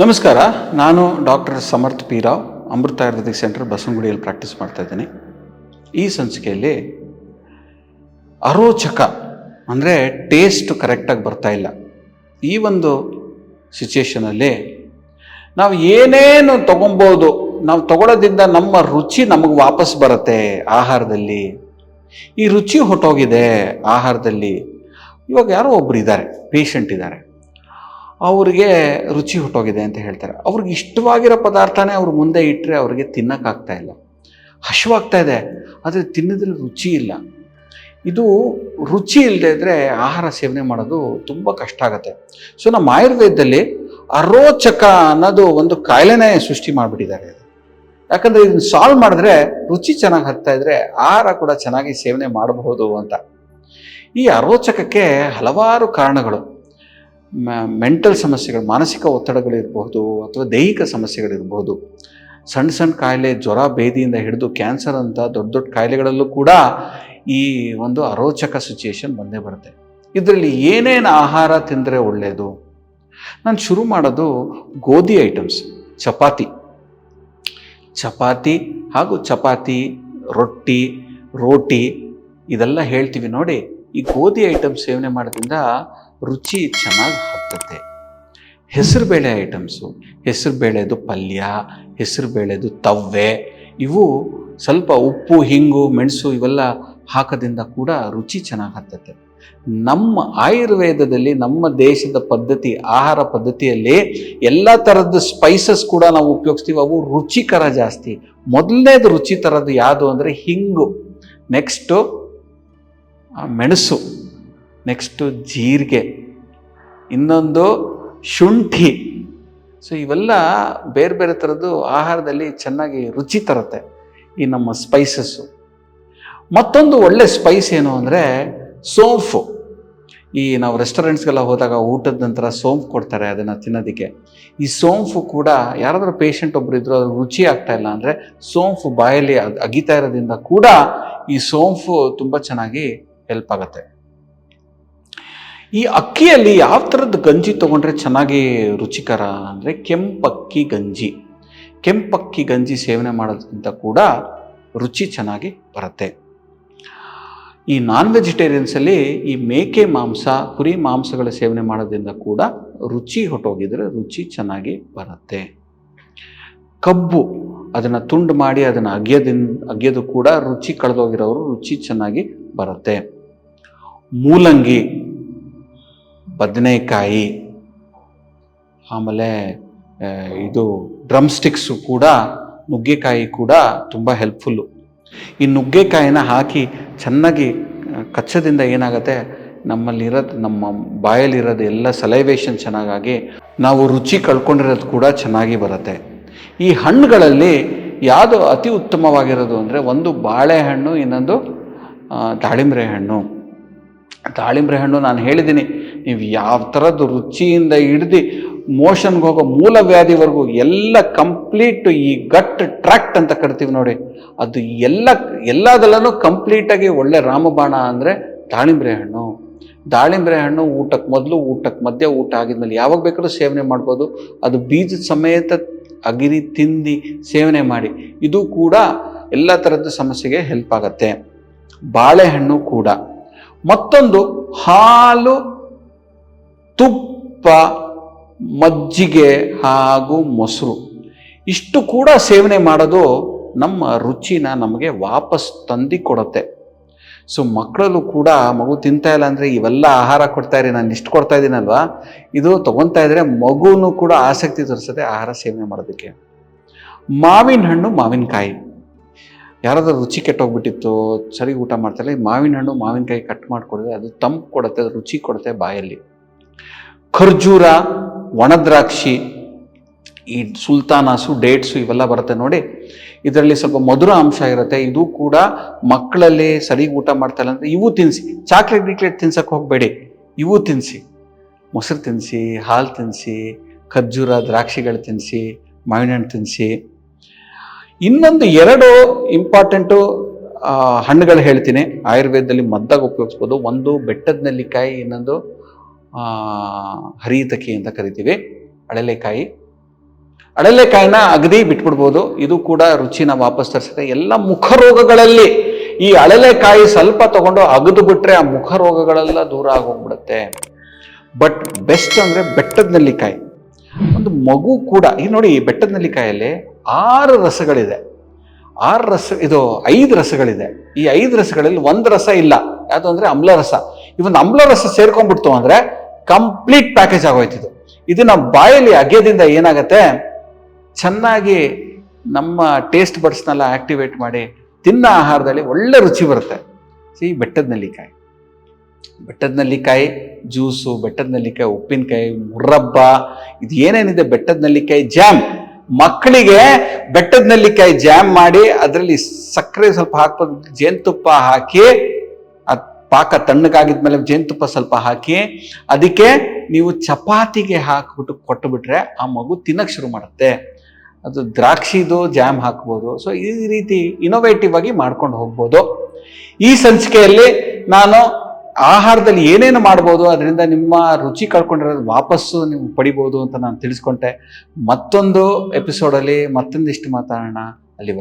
ನಮಸ್ಕಾರ, ನಾನು doctor Samarth P Rao, Amrita Ayurvedic centre ಬಸವನಗುಡಿಯಲ್ಲಿ practice ಮಾಡ್ತಾ ಇದ್ದೀನಿ. ಈ ಸಂಚಿಕೆಯಲ್ಲಿ ಅರೋಚಕ ಅಂದರೆ ಟೇಸ್ಟ್ ಕರೆಕ್ಟಾಗಿ ಬರ್ತಾ ಇಲ್ಲ. ಈ ಒಂದು ಸಿಚುಯೇಷನಲ್ಲಿ ನಾವು ಏನೇನು ತಗೊಬೋದು, ನಾವು ತಗೊಳ್ಳೋದ್ರಿಂದ ನಮ್ಮ ರುಚಿ ನಮಗೆ ವಾಪಸ್ ಬರುತ್ತೆ ಆಹಾರದಲ್ಲಿ. ಈ ರುಚಿ ಹೊಟ್ಟೋಗಿದೆ ಆಹಾರದಲ್ಲಿ. ಇವಾಗ ಯಾರೋ ಒಬ್ಬರು ಇದ್ದಾರೆ ಪೇಷಂಟ್ ಇದ್ದಾರೆ. ಅವ್ರಿಗೆ ರುಚಿ ಹುಟ್ಟೋಗಿದೆ ಅಂತ ಹೇಳ್ತಾರೆ. ಅವ್ರಿಗೆ ಇಷ್ಟವಾಗಿರೋ ಪದಾರ್ಥನೇ ಅವ್ರ ಮುಂದೆ ಇಟ್ಟರೆ ಅವ್ರಿಗೆ ತಿನ್ನೋಕ್ಕಾಗ್ತಾ ಇಲ್ಲ. ಹಶುವಾಗ್ತಾ ಇದೆ, ಆದರೆ ತಿನ್ನೋದ್ರಲ್ಲಿ ರುಚಿ ಇಲ್ಲ. ಇದು ರುಚಿ ಇಲ್ಲದೆ ಇದ್ದರೆ ಆಹಾರ ಸೇವನೆ ಮಾಡೋದು ತುಂಬ ಕಷ್ಟ ಆಗುತ್ತೆ. ಸೊ ನಮ್ಮ ಆಯುರ್ವೇದದಲ್ಲಿ ಅರೋಚಕ ಅನ್ನೋದು ಒಂದು ಕಾಯಿಲೆನೇ ಸೃಷ್ಟಿ ಮಾಡಿಬಿಟ್ಟಿದ್ದಾರೆ ಯಾಕಂದರೆ ಇದನ್ನು ಸಾಲ್ವ್ ಮಾಡಿದ್ರೆ ರುಚಿ ಚೆನ್ನಾಗಿ ಹತ್ತಾ ಇದ್ರೆ ಆಹಾರ ಕೂಡ ಚೆನ್ನಾಗಿ ಸೇವನೆ ಮಾಡಬಹುದು ಅಂತ. ಈ ಅರೋಚಕಕ್ಕೆ ಹಲವಾರು ಕಾರಣಗಳು. ಮೆಂಟಲ್ ಸಮಸ್ಯೆಗಳು, ಮಾನಸಿಕ ಒತ್ತಡಗಳಿರಬಹುದು ಅಥವಾ ದೈಹಿಕ ಸಮಸ್ಯೆಗಳಿರಬಹುದು ಸಣ್ಣ ಸಣ್ಣ ಕಾಯಿಲೆ, ಜ್ವರ, ಬೇದಿಯಿಂದ ಹಿಡಿದು ಕ್ಯಾನ್ಸರ್ ಅಂತ ದೊಡ್ಡ ದೊಡ್ಡ ಕಾಯಿಲೆಗಳಲ್ಲೂ ಕೂಡ ಈ ಒಂದು ಅರೋಚಕ ಸಿಚುಯೇಷನ್ ಬಂದೇ ಬರುತ್ತೆ. ಇದರಲ್ಲಿ ಏನೇನು ಆಹಾರ ತಿಂದರೆ ಒಳ್ಳೆಯದು ನಾನು ಶುರು ಮಾಡೋದು ಗೋಧಿ ಐಟಮ್ಸ್ ಚಪಾತಿ. ಚಪಾತಿ ಹಾಗೂ ಚಪಾತಿ, ರೊಟ್ಟಿ, ರೋಟಿ, ಇದೆಲ್ಲ ಹೇಳ್ತೀವಿ ನೋಡಿ. ಈ ಗೋಧಿ ಐಟಮ್ ಸೇವನೆ ಮಾಡೋದ್ರಿಂದ ರುಚಿ ಚೆನ್ನಾಗಿ ಹತ್ತತೆ ಹೆಸರು ಬೇಳೆ ಐಟಮ್ಸು ಹೆಸರು ಬೇಳೆದು ಪಲ್ಯ, ಹೆಸರು ಬೇಳೆದು ತವ್ವೆ, ಇವು ಸ್ವಲ್ಪ ಉಪ್ಪು, ಹಿಂಗು, ಮೆಣಸು ಇವೆಲ್ಲ ಹಾಕೋದ್ರಿಂದ ಕೂಡ ರುಚಿ ಚೆನ್ನಾಗಿ ಹತ್ತತೆ ನಮ್ಮ ಆಯುರ್ವೇದದಲ್ಲಿ ನಮ್ಮ ದೇಶದ ಪದ್ಧತಿ, ಆಹಾರ ಪದ್ಧತಿಯಲ್ಲಿ ಎಲ್ಲ ಥರದ ಸ್ಪೈಸಸ್ ಕೂಡ ನಾವು ಉಪಯೋಗಿಸ್ತೀವಿ. ಅವು ರುಚಿಕರ ಜಾಸ್ತಿ. ಮೊದಲನೇದು ರುಚಿ ಥರದ್ದು ಯಾವುದು ಅಂದರೆ ಹಿಂಗು ನೆಕ್ಸ್ಟು ಮೆಣಸು. ನೆಕ್ಸ್ಟು ಜೀರಿಗೆ, ಇನ್ನೊಂದು ಶುಂಠಿ. ಸೊ ಇವೆಲ್ಲ ಬೇರೆ ಬೇರೆ ಥರದ್ದು ಆಹಾರದಲ್ಲಿ ಚೆನ್ನಾಗಿ ರುಚಿ ತರುತ್ತೆ ಈ ನಮ್ಮ ಸ್ಪೈಸಸ್ಸು ಮತ್ತೊಂದು ಒಳ್ಳೆ ಸ್ಪೈಸ್ ಏನು ಅಂದರೆ ಸೋಂಫು ಈ ನಾವು ರೆಸ್ಟೋರೆಂಟ್ಸ್ಗೆಲ್ಲ ಹೋದಾಗ ಊಟದ ನಂತರ ಸೋಂಫು ಕೊಡ್ತಾರೆ ಅದನ್ನು ತಿನ್ನೋದಕ್ಕೆ. ಈ ಸೋಂಫು ಕೂಡ ಯಾರಾದರೂ ಪೇಷಂಟ್ ಒಬ್ಬರು ಇದ್ದರೂ ಅದು ರುಚಿ ಆಗ್ತಾ ಇಲ್ಲ ಅಂದರೆ ಸೋಂಫು ಬಾಯಲ್ಲಿ ಅಗೀತಾ ಇರೋದ್ರಿಂದ ಕೂಡ ಈ ಸೋಂಫು ತುಂಬ ಚೆನ್ನಾಗಿ ಹೆಲ್ಪ್ ಆಗುತ್ತೆ. ಈ ಅಕ್ಕಿಯಲ್ಲಿ ಯಾವ ಥರದ ಗಂಜಿ ತೊಗೊಂಡ್ರೆ ಚೆನ್ನಾಗಿ ರುಚಿಕರ ಅಂದರೆ ಕೆಂಪಕ್ಕಿ ಗಂಜಿ. ಕೆಂಪಕ್ಕಿ ಗಂಜಿ ಸೇವನೆ ಮಾಡೋದ್ರಿಂದ ಕೂಡ ರುಚಿ ಚೆನ್ನಾಗಿ ಬರುತ್ತೆ. ಈ ನಾನ್ ವೆಜಿಟೇರಿಯನ್ಸಲ್ಲಿ ಈ ಮೇಕೆ ಮಾಂಸ, ಕುರಿ ಮಾಂಸಗಳ ಸೇವನೆ ಮಾಡೋದ್ರಿಂದ ಕೂಡ ರುಚಿ ಹೊಟ್ಟೋಗಿದ್ರೆ ರುಚಿ ಚೆನ್ನಾಗಿ ಬರುತ್ತೆ. ಕಬ್ಬು, ಅದನ್ನು ತುಂಡು ಮಾಡಿ ಅದನ್ನು ಅಗೆಯೋದಿನ್ ಅಗೆಯೋದು ಕೂಡ ರುಚಿ ಕಳೆದೋಗಿರೋರು ರುಚಿ ಚೆನ್ನಾಗಿ ಬರುತ್ತೆ. ಮೂಲಂಗಿ ಬದನೆಕಾಯಿ, ಆಮೇಲೆ ಇದು ಡ್ರಮ್ ಸ್ಟಿಕ್ಸು ಕೂಡ, ನುಗ್ಗೆಕಾಯಿ ಕೂಡ ತುಂಬ ಹೆಲ್ಪ್ಫುಲ್ಲು ಈ ನುಗ್ಗೆಕಾಯಿನ ಹಾಕಿ ಚೆನ್ನಾಗಿ ಕಚ್ಚದಿಂದ ಏನಾಗುತ್ತೆ? ನಮ್ಮಲ್ಲಿರೋದು ನಮ್ಮ ಬಾಯಲ್ಲಿರೋದು ಎಲ್ಲ ಸಲೈವೇಷನ್ ಚೆನ್ನಾಗಾಗಿ ನಾವು ರುಚಿ ಕಳ್ಕೊಂಡಿರೋದು ಕೂಡ ಚೆನ್ನಾಗಿ ಬರುತ್ತೆ. ಈ ಹಣ್ಣುಗಳಲ್ಲಿ ಯಾವುದು ಅತಿ ಉತ್ತಮವಾಗಿರೋದು ಅಂದರೆ ಒಂದು ಬಾಳೆಹಣ್ಣು, ಇನ್ನೊಂದು ದಾಳಿಂಬೆ ಹಣ್ಣು. ದಾಳಿಂಬೆ ಹಣ್ಣು ನಾನು ಹೇಳಿದ್ದೀನಿ. ನೀವು ಯಾವ ಥರದ್ದು ರುಚಿಯಿಂದ ಹಿಡ್ದು ಮೋಷನ್ಗೆ ಹೋಗೋ ಮೂಲ ವ್ಯಾಧಿವರೆಗೂ ಎಲ್ಲ ಕಂಪ್ಲೀಟ್ ಈ ಗಟ್ ಟ್ರ್ಯಾಕ್ಟ್ ಅಂತ ಕರಿತೀವಿ ನೋಡಿ. ಅದು ಎಲ್ಲ ಎಲ್ಲದಲ್ಲೂ ಕಂಪ್ಲೀಟಾಗಿ ಒಳ್ಳೆ ರಾಮಬಾಣ ಅಂದರೆ ದಾಳಿಂಬೆ ಹಣ್ಣು. ದಾಳಿಂಬೆ ಹಣ್ಣು ಊಟಕ್ಕೆ ಮೊದಲು ಊಟಕ್ಕೆ ಮಧ್ಯ ಊಟ ಆಗಿದ್ಮೇಲೆ ಯಾವಾಗ ಬೇಕಾದ್ರೂ ಸೇವನೆ ಮಾಡ್ಬೋದು. ಅದು ಬೀಜದ ಸಮೇತ ಅಗಿರಿ ತಿಂದು ಸೇವನೆ ಮಾಡಿ. ಇದು ಕೂಡ ಎಲ್ಲ ಥರದ ಸಮಸ್ಯೆಗೆ ಹೆಲ್ಪ್ ಆಗುತ್ತೆ. ಬಾಳೆಹಣ್ಣು ಕೂಡ. ಮತ್ತೊಂದು ಹಾಲು ತುಪ್ಪ, ಮಜ್ಜಿಗೆ ಹಾಗೂ ಮೊಸರು. ಇಷ್ಟು ಕೂಡ ಸೇವನೆ ಮಾಡೋದು ನಮ್ಮ ರುಚಿನ ನಮಗೆ ವಾಪಸ್ ತಂದು ಕೊಡುತ್ತೆ ಸೊ, ಮಕ್ಕಳಲ್ಲೂ ಕೂಡ ಮಗು ತಿಂತಾ ಇಲ್ಲ ಅಂದರೆ ಇವೆಲ್ಲ ಆಹಾರ ಕೊಡ್ತಾ ನಾನು ಇಷ್ಟು ಕೊಡ್ತಾ ಇದ್ದೀನಲ್ವಾ? ಇದು ತೊಗೊತಾ ಇದ್ರೆ ಮಗುನೂ ಕೂಡ ಆಸಕ್ತಿ ತೋರಿಸುತ್ತೆ ಆಹಾರ ಸೇವನೆ ಮಾಡೋದಕ್ಕೆ. ಮಾವಿನ ಹಣ್ಣು, ಮಾವಿನಕಾಯಿ. ಯಾರಾದರೂ ರುಚಿ ಕೆಟ್ಟೋಗ್ಬಿಟ್ಟಿತ್ತು, ಸರಿ ಊಟ ಮಾಡ್ತಾರೆ ಮಾವಿನ ಹಣ್ಣು, ಮಾವಿನಕಾಯಿ ಕಟ್ ಮಾಡಿಕೊಡಿದ್ರೆ ಅದು ತಂಪು ಕೊಡುತ್ತೆ ರುಚಿ ಕೊಡುತ್ತೆ ಬಾಯಲ್ಲಿ. ಖರ್ಜೂರ, ಒಣದ್ರಾಕ್ಷಿ, ಈ ಸುಲ್ತಾನಾಸು ಡೇಟ್ಸು ಇವೆಲ್ಲ ಬರುತ್ತೆ ನೋಡಿ. ಇದರಲ್ಲಿ ಸ್ವಲ್ಪ ಮಧುರ ಅಂಶ ಇರುತ್ತೆ. ಇದು ಕೂಡ ಮಕ್ಕಳಲ್ಲಿ ಸರಿ ಊಟ ಮಾಡ್ತಾ ಇಲ್ಲ ಅಂದರೆ ಇವು ತಿನ್ನಿಸಿ ಚಾಕ್ಲೇಟ್, ಗಿಕ್ಲೇಟ್ ತಿನ್ಸಕ್ಕೆ ಹೋಗಬೇಡಿ. ಇವು ತಿನ್ನಿಸಿ ಮೊಸರು ತಿನ್ನಿಸಿ ಹಾಲು ತಿನ್ನಿಸಿ ಖರ್ಜೂರ, ದ್ರಾಕ್ಷಿಗಳು ತಿನ್ನಿಸಿ ಮಾವಿನ ಹಣ್ಣು ತಿನ್ನಿಸಿ ಇನ್ನೊಂದು ಎರಡು ಇಂಪಾರ್ಟೆಂಟು ಹಣ್ಣುಗಳು ಹೇಳ್ತೀನಿ. ಆಯುರ್ವೇದದಲ್ಲಿ ಮದ್ದಾಗಿ ಉಪಯೋಗಿಸ್ಬೋದು. ಒಂದು ಬೆಟ್ಟದ ನೆಲ್ಲಿಕಾಯಿ, ಇನ್ನೊಂದು ಹರಿತಕಿ ಅಂತ ಕರಿತೀವಿ. ಅಳಲೆಕಾಯಿ ಅಳಲೆಕಾಯಿನ ಅಗದಿ ಬಿಟ್ಬಿಡ್ಬೋದು. ಇದು ಕೂಡ ರುಚಿನ ವಾಪಸ್ ತರಿಸುತ್ತೆ. ಎಲ್ಲ ಮುಖ ರೋಗಗಳಲ್ಲಿ ಈ ಅಳಲೆಕಾಯಿ ಸ್ವಲ್ಪ ತಗೊಂಡು ಅಗದು ಬಿಟ್ರೆ ಆ ಮುಖ ರೋಗಗಳೆಲ್ಲ ದೂರ ಆಗೋಗ್ಬಿಡುತ್ತೆ. ಬಟ್ ಬೆಸ್ಟ್ ಅಂದ್ರೆ ಬೆಟ್ಟದ ನೆಲ್ಲಿಕಾಯಿ. ಒಂದು ಮಗು ಕೂಡ ಈ ನೋಡಿ ಬೆಟ್ಟದ ನೆಲ್ಲಿಕಾಯಲ್ಲಿ ಆರು ರಸಗಳಿದೆ. ಆರು ರಸ, ಇದು ಐದು ರಸಗಳಿದೆ. ಈ ಐದು ರಸಗಳಲ್ಲಿ ಒಂದು ರಸ ಇಲ್ಲ. ಯಾವುದು ಅಂದ್ರೆ ಅಮ್ಲ ರಸ ಇವನ್ ಅಮ್ಲ ರಸ ಸೇರ್ಕೊಂಡ್ಬಿಡ್ತು ಅಂದ್ರೆ ಕಂಪ್ಲೀಟ್ ಪ್ಯಾಕೇಜ್ ಆಗೋಯ್ತಿದ್ದು ಇದು ನಮ್ಮ ಬಾಯಲ್ಲಿ ಅಗೆಯೋದ್ರಿಂದ ಏನಾಗುತ್ತೆ? ಚೆನ್ನಾಗಿ ನಮ್ಮ ಟೇಸ್ಟ್ ಬಡ್ಸ್ನೆಲ್ಲ ಆಕ್ಟಿವೇಟ್ ಮಾಡಿ ತಿನ್ನ ಆಹಾರದಲ್ಲಿ ಒಳ್ಳೆ ರುಚಿ ಬರುತ್ತೆ. ಸಿ ಬೆಟ್ಟದ ನೆಲ್ಲಿಕಾಯಿ. ಬೆಟ್ಟದ ನೆಲ್ಲಿಕಾಯಿ ಜ್ಯೂಸು ಬೆಟ್ಟದ ನೆಲ್ಲಿಕಾಯಿ, ಉಪ್ಪಿನಕಾಯಿ, ಮುರಬ್ಬ, ಇದು ಏನೇನಿದೆ ಬೆಟ್ಟದ ನೆಲ್ಲಿಕಾಯಿ ಜಾಮ್ ಮಕ್ಕಳಿಗೆ ಬೆಟ್ಟದ ನೆಲ್ಲಿಕಾಯಿ ಜಾಮ್ ಮಾಡಿ ಅದರಲ್ಲಿ ಸಕ್ಕರೆ ಸ್ವಲ್ಪ ಹಾಕ್ಬೋದು, ಜೇನುತುಪ್ಪ ಹಾಕಿ ಪಾಕ ತಣ್ಣಗಾಗಿದ್ಮೇಲೆ ಜೇನುತುಪ್ಪ ಸ್ವಲ್ಪ ಹಾಕಿ, ಅದಕ್ಕೆ ನೀವು ಚಪಾತಿಗೆ ಹಾಕ್ಬಿಟ್ಟು ಕೊಟ್ಟು ಬಿಟ್ರೆ ಆ ಮಗು ತಿನ್ನಕ್ಕೆ ಶುರು ಮಾಡುತ್ತೆ. ಅದು ದ್ರಾಕ್ಷಿದು ಜಾಮ್ ಹಾಕ್ಬೋದು. ಸೊ ಈ ರೀತಿ ಇನೋವೇಟಿವ್ ಆಗಿ ಮಾಡ್ಕೊಂಡು ಹೋಗ್ಬೋದು. ಈ ಸಂಚಿಕೆಯಲ್ಲಿ ನಾನು ಆಹಾರದಲ್ಲಿ ಏನೇನು ಮಾಡ್ಬೋದು, ಅದರಿಂದ ನಿಮ್ಮ ರುಚಿ ಕಳ್ಕೊಂಡಿರೋದು ವಾಪಸ್ಸು ನೀವು ಪಡಿಬೋದು ಅಂತ ನಾನು ತಿಳಿಸ್ಕೊಂಡೆ. ಮತ್ತೊಂದು ಎಪಿಸೋಡಲ್ಲಿ ಮತ್ತೊಂದಿಷ್ಟು ಮಾತಾಡೋಣ.